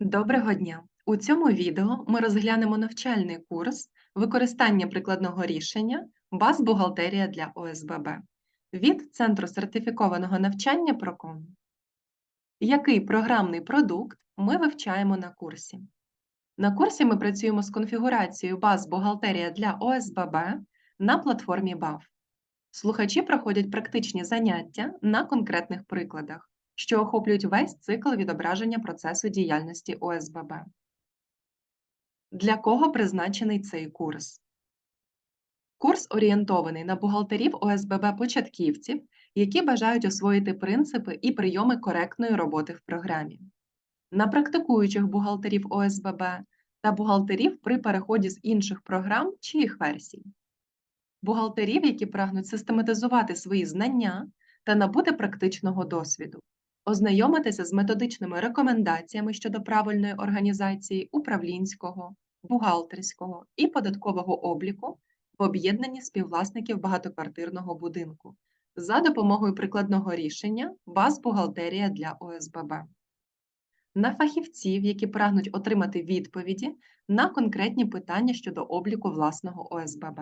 Доброго дня! У цьому відео ми розглянемо навчальний курс використання прикладного рішення баз бухгалтерія для ОСББ від Центру сертифікованого навчання Проком. Який програмний продукт ми вивчаємо на курсі? На курсі ми працюємо з конфігурацією баз бухгалтерія для ОСББ на платформі BAV. Слухачі проходять практичні заняття на конкретних прикладах, що охоплюють весь цикл відображення процесу діяльності ОСББ. Для кого призначений цей курс? Курс орієнтований на бухгалтерів ОСББ початківців, які бажають освоїти принципи і прийоми коректної роботи в програмі, на практикуючих бухгалтерів ОСББ та бухгалтерів при переході з інших програм чи їх версій, бухгалтерів, які прагнуть систематизувати свої знання та набути практичного досвіду, ознайомитися з методичними рекомендаціями щодо правильної організації управлінського, бухгалтерського і податкового обліку в об'єднанні співвласників багатоквартирного будинку за допомогою прикладного рішення баз бухгалтерія для ОСББ. На фахівців, які прагнуть отримати відповіді на конкретні питання щодо обліку власного ОСББ.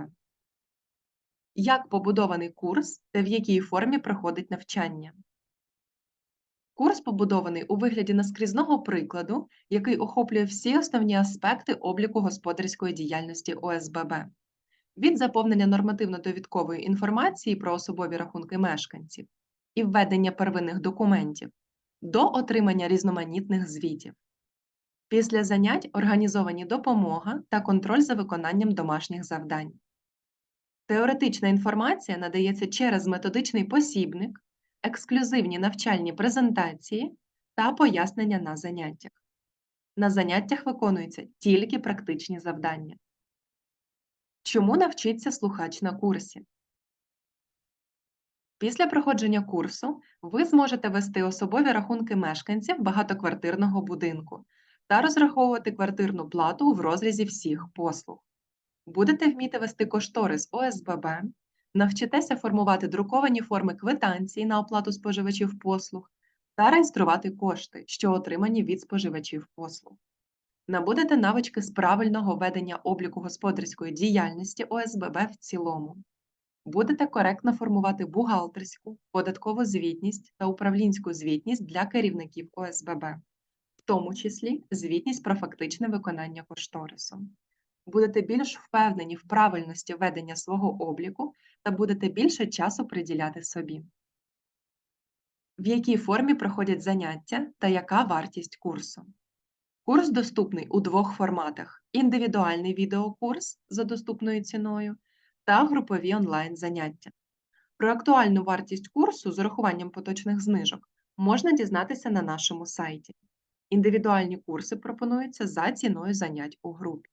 Як побудований курс та в якій формі проходить навчання? Курс побудований у вигляді наскрізного прикладу, який охоплює всі основні аспекти обліку господарської діяльності ОСББ від заповнення нормативно-довідкової інформації про особові рахунки мешканців і введення первинних документів до отримання різноманітних звітів. Після занять організовані допомога та контроль за виконанням домашніх завдань. Теоретична інформація надається через методичний посібник, ексклюзивні навчальні презентації та пояснення на заняттях. На заняттях виконуються тільки практичні завдання. Чому навчиться слухач на курсі? Після проходження курсу ви зможете вести особові рахунки мешканців багатоквартирного будинку та розраховувати квартирну плату в розрізі всіх послуг. Будете вміти вести кошторис ОСББ, навчитеся формувати друковані форми квитанції на оплату споживачів послуг та реєструвати кошти, що отримані від споживачів послуг. Набудете навички з правильного ведення обліку господарської діяльності ОСББ в цілому. Будете коректно формувати бухгалтерську, податкову звітність та управлінську звітність для керівників ОСББ, в тому числі звітність про фактичне виконання кошторису. Будете більш впевнені в правильності ведення свого обліку та будете більше часу приділяти собі. В якій формі проходять заняття та яка вартість курсу? Курс доступний у двох форматах: індивідуальний відеокурс за доступною ціною та групові онлайн-заняття. Про актуальну вартість курсу з урахуванням поточних знижок можна дізнатися на нашому сайті. Індивідуальні курси пропонуються за ціною занять у групі.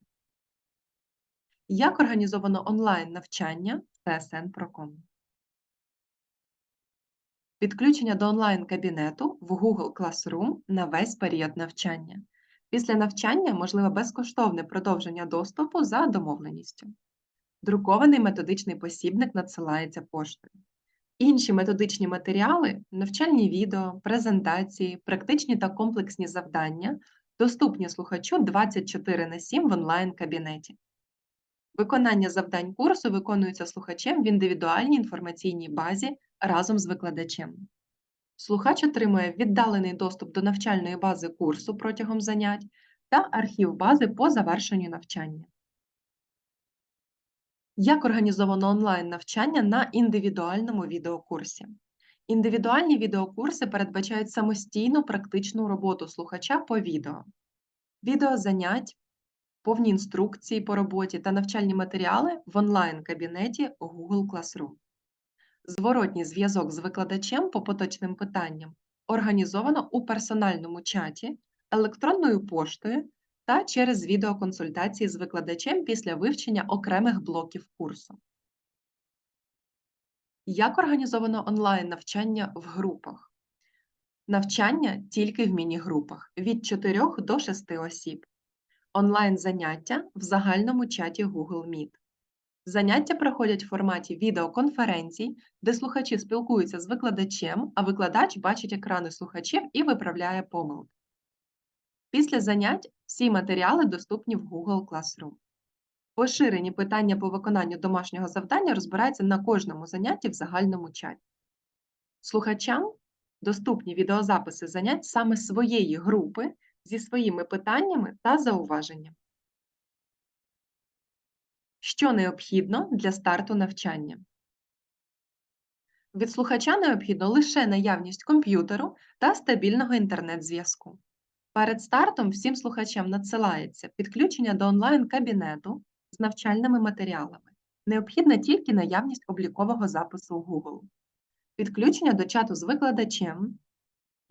Як організовано онлайн навчання ТСН Проком? Підключення до онлайн-кабінету в Google Classroom на весь період навчання. Після навчання можливе безкоштовне продовження доступу за домовленістю. Друкований методичний посібник надсилається поштою. Інші методичні матеріали, навчальні відео, презентації, практичні та комплексні завдання доступні слухачу 24 на 7 в онлайн-кабінеті. Виконання завдань курсу виконується слухачем в індивідуальній інформаційній базі разом з викладачем. Слухач отримує віддалений доступ до навчальної бази курсу протягом занять та архів бази по завершенню навчання. Як організовано онлайн-навчання на індивідуальному відеокурсі? Індивідуальні відеокурси передбачають самостійну практичну роботу слухача по відео, відеозанять, повні інструкції по роботі та навчальні матеріали в онлайн-кабінеті Google Classroom. Зворотній зв'язок з викладачем по поточним питанням організовано у персональному чаті, електронною поштою та через відеоконсультації з викладачем після вивчення окремих блоків курсу. Як організовано онлайн-навчання в групах? Навчання тільки в міні-групах від 4 до 6 осіб. Онлайн-заняття в загальному чаті Google Meet. Заняття проходять в форматі відеоконференцій, де слухачі спілкуються з викладачем, а викладач бачить екрани слухачів і виправляє помилки. Після занять всі матеріали доступні в Google Classroom. Поширені питання по виконанню домашнього завдання розбираються на кожному занятті в загальному чаті. Слухачам доступні відеозаписи занять саме своєї групи зі своїми питаннями та зауваженнями. Що необхідно для старту навчання? Від слухача необхідно лише наявність комп'ютеру та стабільного інтернет-зв'язку. Перед стартом всім слухачам надсилається підключення до онлайн-кабінету з навчальними матеріалами. Необхідна тільки наявність облікового запису у Google, підключення до чату з викладачем,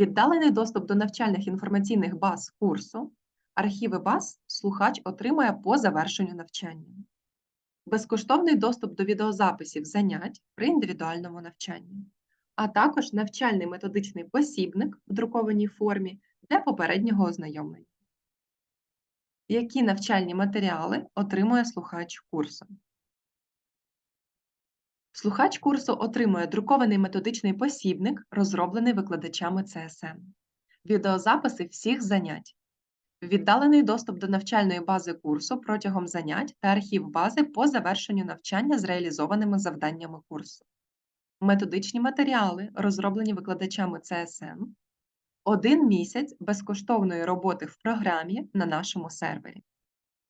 віддалений доступ до навчальних інформаційних баз курсу, архіви баз слухач отримує по завершенню навчання, безкоштовний доступ до відеозаписів занять при індивідуальному навчанні, а також навчальний методичний посібник в друкованій формі для попереднього ознайомлення. Які навчальні матеріали отримує слухач курсу? Слухач курсу отримує друкований методичний посібник, розроблений викладачами ЦСН, відеозаписи всіх занять, віддалений доступ до навчальної бази курсу протягом занять та архів бази по завершенню навчання з реалізованими завданнями курсу, методичні матеріали, розроблені викладачами ЦСН, один місяць безкоштовної роботи в програмі на нашому сервері.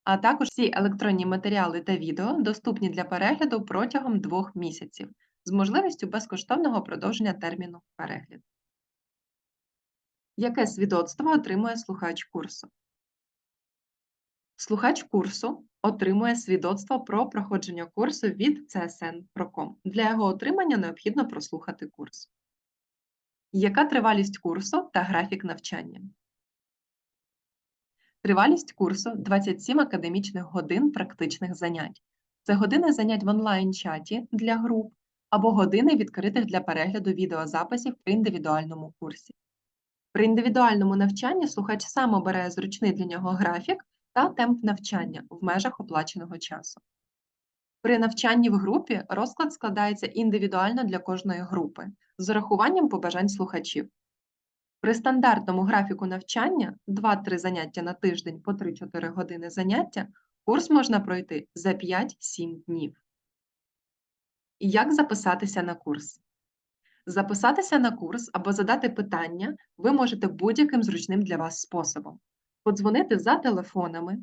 А також всі електронні матеріали та відео доступні для перегляду протягом двох місяців з можливістю безкоштовного продовження терміну перегляду. Яке свідоцтво отримує слухач курсу? Слухач курсу отримує свідоцтво про проходження курсу від CSN Procom. Для його отримання необхідно прослухати курс. Яка тривалість курсу та графік навчання? Тривалість курсу 27 академічних годин практичних занять. Це години занять в онлайн-чаті для груп або години відкритих для перегляду відеозаписів при індивідуальному курсі. При індивідуальному навчанні слухач сам обирає зручний для нього графік та темп навчання в межах оплаченого часу. При навчанні в групі розклад складається індивідуально для кожної групи з урахуванням побажань слухачів. При стандартному графіку навчання 2-3 заняття на тиждень по 3-4 години заняття курс можна пройти за 5-7 днів. Як записатися на курс? Записатися на курс або задати питання ви можете будь-яким зручним для вас способом. Подзвонити за телефонами,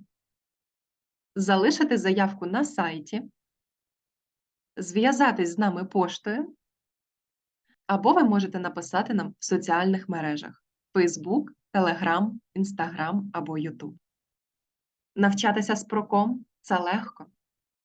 залишити заявку на сайті, зв'язатись з нами поштою або ви можете написати нам в соціальних мережах Facebook, Telegram, Instagram або YouTube. Навчатися з проком це легко.